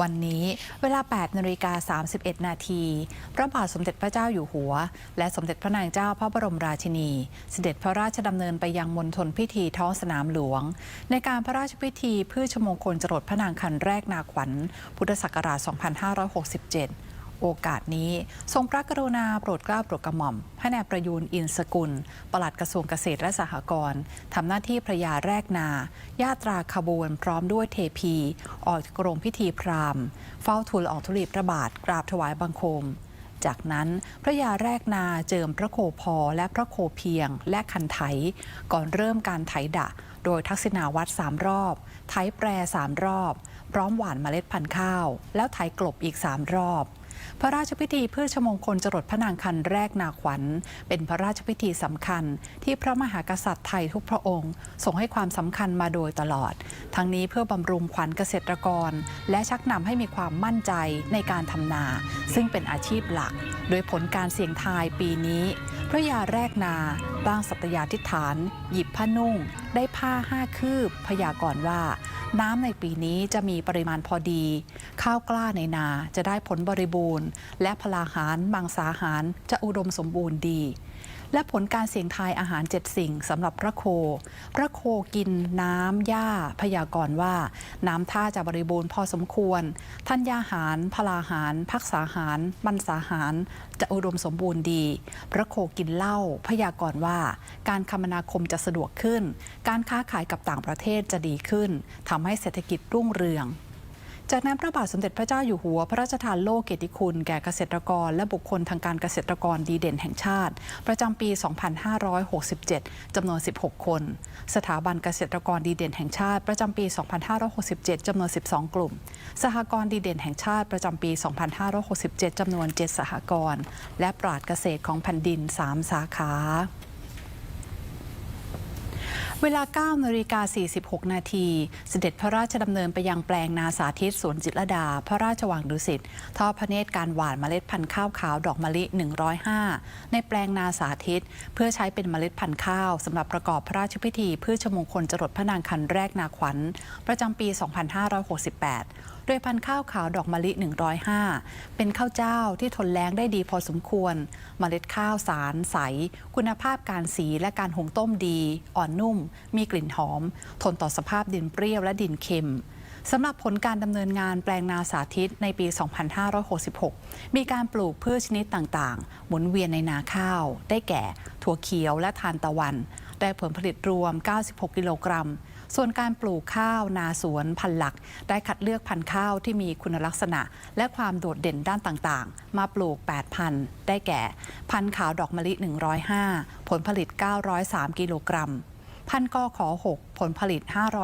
วันนี้เวลา 8นาฬิกา31 นาที พระบาทสมเด็จพระเจ้าอยู่หัว และสมเด็จพระนางเจ้าพระบรมราชินี เสด็จพระราชดำเนินไปยังมณฑลพิธีท้องสนามหลวง ในการพระราชพิธีพืชมงคลจรดพระนางคันแรกนาขวัญ พุทธศักราช 2567 โอกาสนี้ ทรงพระกรุณาโปรดเกล้าโปรดกระหม่อมให้นายประยูนอินสกุล ปลัดกระทรวงเกษตรและสหกรณ์ทำหน้าที่พระยาแรกนา ญาตราขบวนพร้อมด้วยเทพี ออกกรงพิธีพราหมณ์ เฝ้าทูลออกธุลีพระบาทกราบถวายบังคมจากนั้นพระยาแรกนาเจิมพระโคพอและพระโคเพียง และคันไถ ก่อนเริ่มการไถดะ โดยทักษิณาวัดสามรอบ ไถแปรสามรอบ พร้อมหว่านเมล็ดพันธุ์ข้าว แล้วไถกลบอีกสามรอบ พระราชพิธีเพื่อชมงคลจรดพระนางคันแรกนาขวัญ เป็นพระราชพิธีสำคัญ ที่พระมหากษัตริย์ไทยทุกพระองค์ทรงให้ความสำคัญมาโดยตลอด ทั้งนี้เพื่อบำรุงขวัญเกษตรกร และชักนำให้มีความมั่นใจในการทำนา ซึ่งเป็นอาชีพหลัก โดยผลการเสี่ยงทายปีนี้ พระยาแรกนาตั้งสัตยาธิษฐาน หยิบผ้านุ่ง ได้ผ้าห้าคืบ พยากรณ์ว่า น้ำในปีนี้จะมีปริมาณพอดี ข้าวกล้าในนาจะได้ผลบริบูรณ์ และพลาหารมังสาหารจะอุดมสมบูรณ์ดี และผลการเสี่ยงทายอาหารเจ็ดสิ่งสำหรับพระโค พระโคกินน้ำหญ้าพยากรณ์ว่า น้ำท่าจะบริบูรณ์พอสมควรธัญญาหาร พลาหาร พักษาหาร บรรษาหาร จะอุดมสมบูรณ์ดี พระโคกินเหล้าพยากรณ์ว่า การคมนาคมจะสะดวกขึ้น การค้าขายกับต่างประเทศจะดีขึ้นทำให้เศรษฐกิจรุ่งเรือง จากนั้นพระบาทสมเด็จพระเจ้าอยู่หัว พระราชทานโล่เกียรติคุณ แก่เกษตรกร และบุคคลทางการเกษตรกรดีเด่นแห่งชาติ ประจำปี 2567 จำนวน 16 คน สถาบันเกษตรกรดีเด่นแห่งชาติ ประจำปี 2567 จำนวน 12 กลุ่ม สหกรณ์ดีเด่นแห่งชาติ ประจำปี 2567 จำนวน 7 สหกรณ์และปราดเกษตรของแผ่นดิน 3 สาขา เวลา9นาฬิกา46 นาที เสด็จพระราชดำเนินไปยังแปลงนาสาธิตสวนจิตรดา พระราชวังดุสิตทอดพระเนตรการหว่านเมล็ดพันธุ์ข้าวขาวดอกมะลิ 105 ในแปลงนาสาธิต เพื่อใช้เป็นเมล็ดพันธุ์ข้าวสำหรับประกอบพระราชพิธีพืชมงคลจรดพระนางคันแรกนาขวัญ ประจำปี 2568โดยพันธุ์ข้าวขาวดอกมะลิ 105 เป็นข้าวเจ้าที่ทนแล้งได้ดีพอสมควรเมล็ดข้าวสารใส คุณภาพการสีและการหุงต้มดี อ่อนนุ่ม มีกลิ่นหอม ทนต่อสภาพดินเปรี้ยวและดินเค็มสำหรับผลการดำเนินงานแปลงนาสาธิตในปี 2566 มีการปลูกพืชชนิดต่างๆ หมุนเวียนในนาข้าว ได้แก่ ถั่วเขียวและทานตะวัน ได้ผลผลิตรวม 96 กิโลกรัม ส่วนการปลูกข้าวนาสวนพันหลัก ได้คัดเลือกพันธุ์ข้าวที่มีคุณลักษณะ และความโดดเด่นด้านต่างๆ มาปลูก 8 พันธุ์ได้แก่ พันธุ์ขาวดอกมะลิ 105 ผลผลิต 903 กิโลกรัม พันธุ์กอขอ 6 ผลผลิต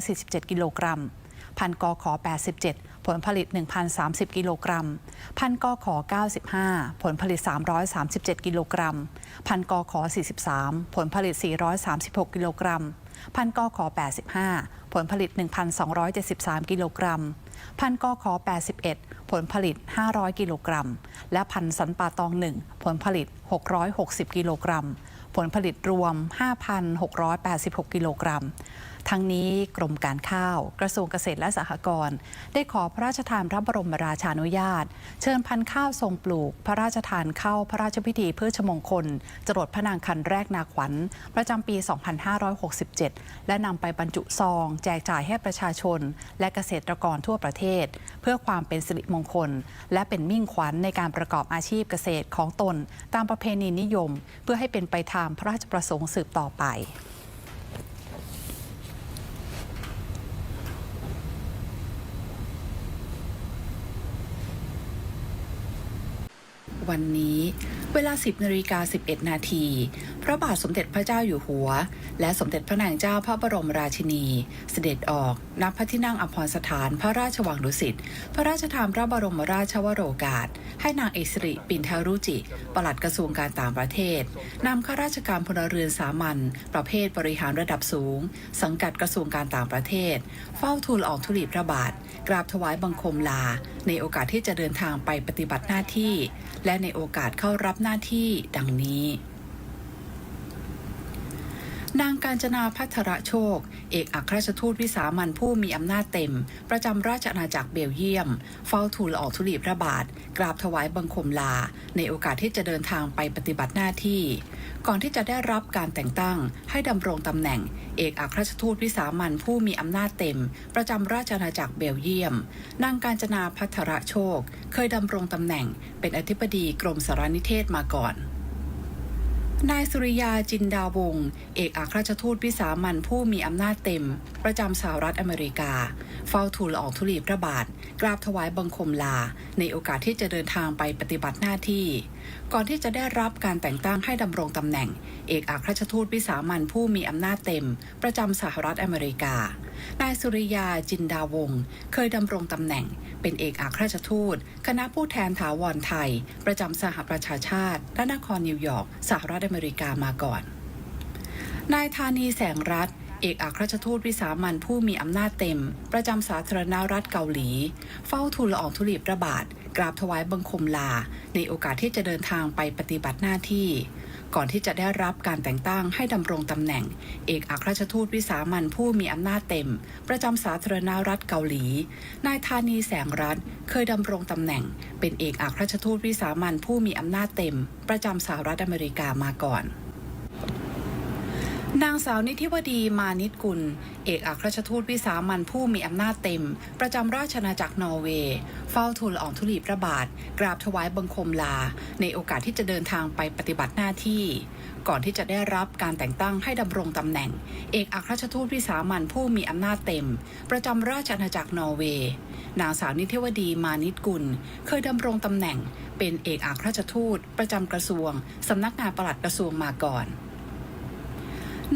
547 กิโลกรัม พันธุ์กอขอ 87ผลผลิต 1,030 กิโลกรัม พันกอขอ 95 ผลผลิต 337 กิโลกรัม พันกอขอ 43 ผลผลิต 436 กิโลกรัม พันกอขอ 85 ผลผลิต 1,273 กิโลกรัม พันกอขอ 81 ผลผลิต 500 กิโลกรัม และพันสันป่าตองหนึ่งผลผลิต 660 กิโลกรัม ผลผลิตรวม 5,686 กิโลกรัมทั้งนี้กรมการข้าว กระทรวงเกษตรและสหกรณ์ได้ขอพระราชทานพระบรมราชานุญาต เชิญพันธุ์ข้าวทรงปลูก พระราชทานเข้าพระราชพิธีพืชมงคล จรดพระนางคันแรกนาขวัญ ประจำปี 2567 และนำไปบรรจุซอง แจกจ่ายให้ประชาชน และเกษตรกรทั่วประเทศ เพื่อความเป็นสิริมงคล และเป็นมิ่งขวัญในการประกอบอาชีพเกษตรของตน ตามประเพณีนิยม เพื่อให้เป็นไปตามพระราชประสงค์สืบต่อไป วันนี้ เวลา 10นาฬิกา11 นาทีพระบาทสมเด็จพระเจ้าอยู่หัว และสมเด็จพระนางเจ้าพระบรมราชินี เสด็จออกณพระที่นั่งอภรสถานพระราชวังดุสิตพระราชทานพระบรมราชวโรกาส ให้นางเอกสิริปินทารุจิ ปลัดกระทรวงการต่างประเทศนำข้าราชการพลเรือนสามัญประเภทบริหารระดับสูง สังกัดกระทรวงการต่างประเทศ เฝ้าทูลออกธุลีพระบาท กราบถวายบังคมลา ในโอกาสที่จะเดินทางไปปฏิบัติหน้าที่ และในโอกาสเข้ารับหน้าที่ดังนี้ นางการจนาพัทรโชค เอกอัครราชทูตวิสามันผู้มีอำนาจเต็ม ประจำราชอาณาจักรเบลเยียม เฝ้าทูลออกธุลีพระบาท กราบถวายบังคมลา ในโอกาสที่จะเดินทางไปปฏิบัติหน้าที่ ก่อนที่จะได้รับการแต่งตั้งให้ดำรงตำแหน่ง เอกอัครราชทูตวิสามันผู้มีอำนาจเต็ม ประจำราชอาณาจักรเบลเยียม นางการจนาพัทรโชค เคยดำรงตำแหน่ง เป็นอธิบดีกรมสารนิเทศมาก่อน นายสุริยาจินดาวงศ์เอกอัครราชทูตวิสามันผู้มีอำนาจเต็ม ประจำสหรัฐอเมริกา เฝ้าทูลออกธุลีพระบาท กราบถวายบังคมลา ในโอกาสที่จะเดินทางไปปฏิบัติหน้าที่ ก่อนที่จะได้รับการแต่งตั้งให้ดำรงตำแหน่ง เอกอัครราชทูตวิสามันผู้มีอำนาจเต็ม ประจำสหรัฐอเมริกา นายสุริยาจินดาวงศ์เคยดำรงตำแหน่ง เป็นเอกอัครราชทูต คณะผู้แทนถาวรไทย ประจำสหประชาชาติและนครนิวยอร์กสหรัฐอเมริกามาก่อน นายธานีแสงรัฐเอกอัครราชทูตวิสามันผู้มีอำนาจเต็ม ประจำสาธารณรัฐเกาหลี เฝ้าทูลละอองธุลีพระบาท กราบถวายบังคมลา ในโอกาสที่จะเดินทางไปปฏิบัติหน้าที่ ก่อนที่จะได้รับการแต่งตั้งให้ดำรงตำแหน่ง เอกอัครราชทูตวิสามันผู้มีอำนาจเต็ม ประจำสาธารณรัฐเกาหลี นายธานีแสงรัฐเคยดำรงตำแหน่ง เป็นเอกอัครราชทูตวิสามันผู้มีอำนาจเต็ม ประจำสหรัฐอเมริกามาก่อน นางสาวนิธิวดีมานิตกุล เอกอัครราชทูตวิสามันผู้มีอำนาจเต็ม ประจำราชอาจักรนอร์เวย์ เฝ้าทูลอองธุลีพระบาท กราบถวายบังคมลา ในโอกาสที่จะเดินทางไปปฏิบัติหน้าที่ ก่อนที่จะได้รับการแต่งตั้งให้ดำรงตำแหน่ง เอกอัครราชทูตวิสามันผู้มีอำนาจเต็ม ประจำราชอาณาจักรนอร์เวย์ นางสาวนิธิวดีมานิตกุล เคยดำรงตำแหน่ง เป็นเอกอัครราชทูตประจำกระทรวงสำนักงานปลัดกระทรวงมาก่อน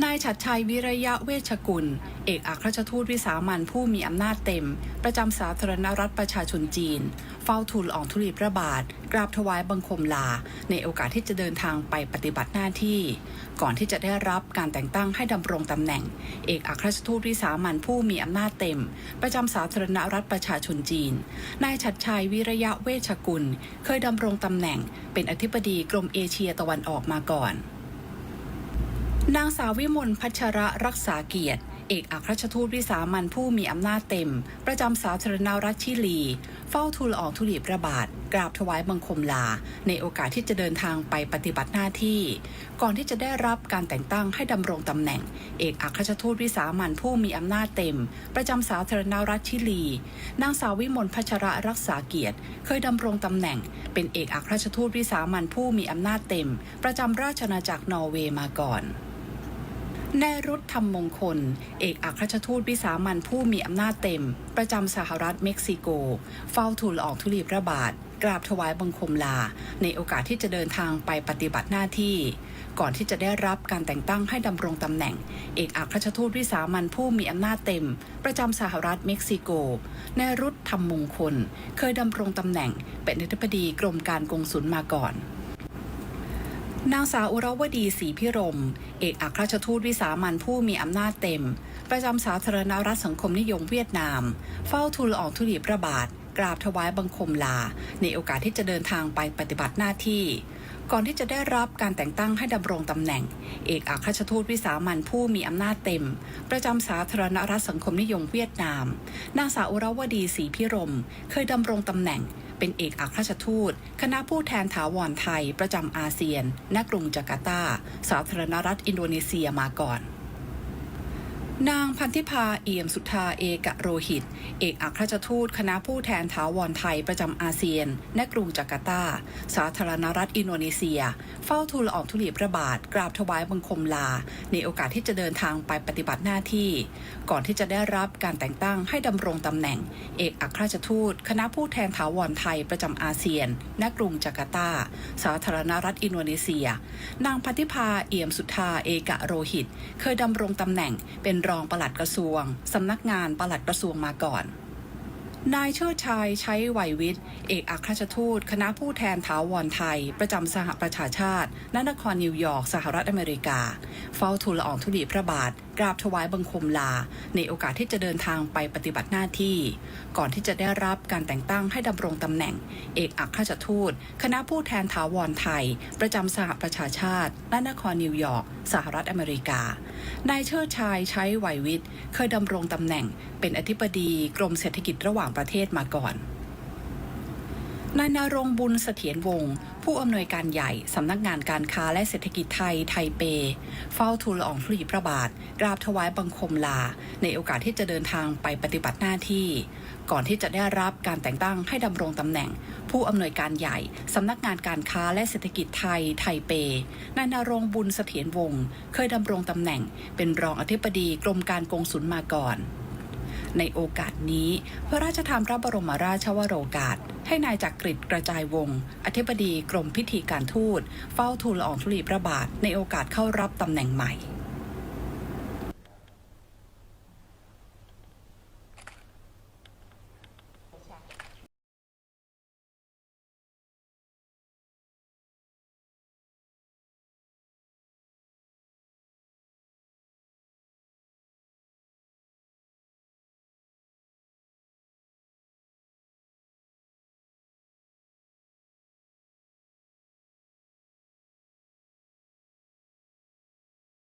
นายฉัดชัยวิระยะเวชกุล เอกอัครราชทูตวิสามันผู้มีอำนาจเต็ม ประจำสาธารณรัฐประชาชนจีน เฝ้าทูลอองธุลีพระบาท กราบถวายบังคมลา ในโอกาสที่จะเดินทางไปปฏิบัติหน้าที่ ก่อนที่จะได้รับการแต่งตั้งให้ดำรงตำแหน่ง เอกอัครราชทูตวิสามันผู้มีอำนาจเต็ม ประจำสาธารณรัฐประชาชนจีน นายฉัดชัยวิระยะเวชกุล เคยดำรงตำแหน่ง เป็นอธิบดีกรมเอเชียตะวันออกมาก่อน นางสาววิมลพัชระรักษาเกียรติ เอกอัครราชทูตวิสามันผู้มีอำนาจเต็ม ประจำสาธารณรัฐชิลี เฝ้าทูลอองธุลีพระบาท กราบถวายบังคมลา ในโอกาสที่จะเดินทางไปปฏิบัติหน้าที่ ก่อนที่จะได้รับการแต่งตั้งให้ดำรงตำแหน่ง เอกอัครราชทูตวิสามันผู้มีอำนาจเต็ม ประจำสาธารณรัฐชิลี นางสาววิมลพัชระรักษาเกียรติ เคยดำรงตำแหน่ง เป็นเอกอัครราชทูตวิสามันผู้มีอำนาจเต็ม ประจำราชอาณาจักรนอร์เวย์มาก่อน นายรุธธรรมมงคล เอกอัครราชทูตวิสามันผู้มีอำนาจเต็ม ประจำสหรัฐเม็กซิโก เฝ้าทูลอองธุลีพระบาท กราบถวายบังคมลา ในโอกาสที่จะเดินทางไปปฏิบัติหน้าที่ ก่อนที่จะได้รับการแต่งตั้งให้ดำรงตำแหน่ง เอกอัครราชทูตวิสามันผู้มีอำนาจเต็ม ประจำสหรัฐเม็กซิโกนายรุธธรรมมงคล เคยดำรงตำแหน่งเป็นอธิบดีกรมการกงสุลมาก่อน นางสาวอุรวดีศรีพิรม เอกอัครราชทูตวิสามันผู้มีอำนาจเต็ม ประจำสาธารณรัฐสังคมนิยมเวียดนาม เฝ้าทูลอองธุลีพระบาท กราบถวายบังคมลา ในโอกาสที่จะเดินทางไปปฏิบัติหน้าที่ ก่อนที่จะได้รับการแต่งตั้งให้ดำรงตำแหน่ง เอกอัครราชทูตวิสามันผู้มีอำนาจเต็ม ประจำสาธารณรัฐสังคมนิยมเวียดนาม นางสาวอุรวดีศรีพิรม เคยดำรงตำแหน่ง เป็นเอกอัครราชทูต คณะผู้แทนถาวรไทย ประจำอาเซียนณกรุงจาการ์ตา สาธารณรัฐอินโดนีเซียมาก่อน นางพันธิพาเอี่ยมสุธาเอกะโรหิต เอกอัครราชทูตคณะผู้แทนถาวรไทยประจำอาเซียน ณ กรุงจาการ์ตา สาธารณรัฐอินโดนีเซีย เฝ้าทูลอองธุลีพระบาท กราบถวายบังคมลา ในโอกาสที่จะเดินทางไปปฏิบัติหน้าที่ ก่อนที่จะได้รับการแต่งตั้งให้ดำรงตำแหน่ง เอกอัครราชทูตคณะผู้แทนถาวรไทยประจำอาเซียน ณ กรุงจาการ์ตา สาธารณรัฐอินโดนีเซีย นางพันธิพาเอี่ยมสุธาเอกะโรหิต เคยดำรงตำแหน่งเป็นรองปลัดกระทรวง สำนักงานปลัดกระทรวงมาก่อน นายเชิดชัยใช้ไหววิทย์ เอกอัครราชทูต คณะผู้แทนถาวรไทย ประจำสหประชาชาติณนครนิวยอร์กสหรัฐอเมริกา เฝ้าทูลละอองธุลีพระบาทกราบถวายบังคมลา ในโอกาสที่จะเดินทางไปปฏิบัติหน้าที่ ก่อนที่จะได้รับการแต่งตั้งให้ดำรงตำแหน่ง เอกอัครราชทูต คณะผู้แทนถาวรไทย ประจำสหประชาชาติณนครนิวยอร์กสหรัฐอเมริกานายเชิดชายใช้ไหววิทย์เคยดำรงตำแหน่ง เป็นอธิบดีกรมเศรษฐกิจระหว่างประเทศมาก่อน นายนรงบุญเสถียรวงศ์ผู้อำนวยการใหญ่ สำนักงานการค้าและเศรษฐกิจไทยไทเป เฝ้าทูลละอองธุลีพระบาท กราบถวายบังคมลา ในโอกาสที่จะเดินทางไปปฏิบัติหน้าที่ ก่อนที่จะได้รับการแต่งตั้งให้ดำรงตำแหน่ง ผู้อำนวยการใหญ่ สำนักงานการค้าและเศรษฐกิจไทยไทเป นายนรงบุญเสถียรวงศ์เคยดำรงตำแหน่ง เป็นรองอธิบดีกรมการกงสุลมาก่อน ในโอกาสนี้ พระราชทานพระบรมราชวโรกาส ให้นายจักริดกระจายวง อธิบดีกรมพิธีการทูต เฝ้าทูลละอองธุลีพระบาทในโอกาสเข้ารับตำแหน่งใหม่